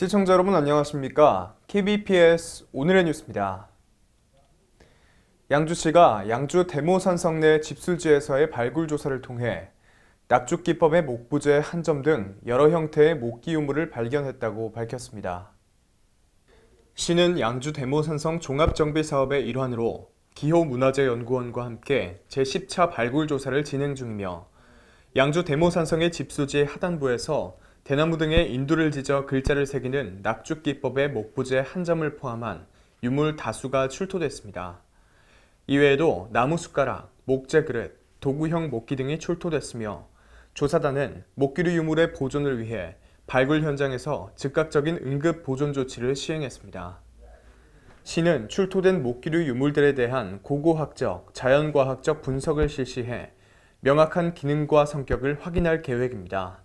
시청자 여러분 안녕하십니까? KBPS 오늘의 뉴스입니다. 양주시가 양주 대모산성 내 집술지에서의 발굴 조사를 통해 낙죽기법의 목부재 한 점 등 여러 형태의 목기 유물을 발견했다고 밝혔습니다. 시는 양주 대모산성 종합정비 사업의 일환으로 기호문화재연구원과 함께 제10차 발굴 조사를 진행 중이며 양주 대모산성의 집수지 하단부에서 대나무 등의 인두를 지져 글자를 새기는 낙죽기법의 목부재 한 점을 포함한 유물 다수가 출토됐습니다. 이외에도 나무 숟가락, 목재 그릇, 도구형 목기 등이 출토됐으며 조사단은 목기류 유물의 보존을 위해 발굴 현장에서 즉각적인 응급 보존 조치를 시행했습니다. 시는 출토된 목기류 유물들에 대한 고고학적, 자연과학적 분석을 실시해 명확한 기능과 성격을 확인할 계획입니다.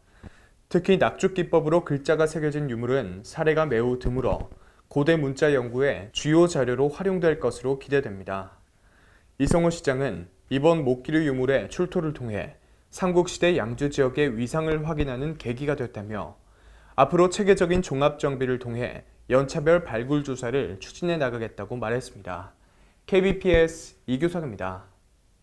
특히 낙죽기법으로 글자가 새겨진 유물은 사례가 매우 드물어 고대 문자 연구의 주요 자료로 활용될 것으로 기대됩니다. 이성호 시장은 이번 목기류 유물의 출토를 통해 삼국시대 양주 지역의 위상을 확인하는 계기가 됐다며 앞으로 체계적인 종합 정비를 통해 연차별 발굴 조사를 추진해 나가겠다고 말했습니다. KBPS 이규석입니다.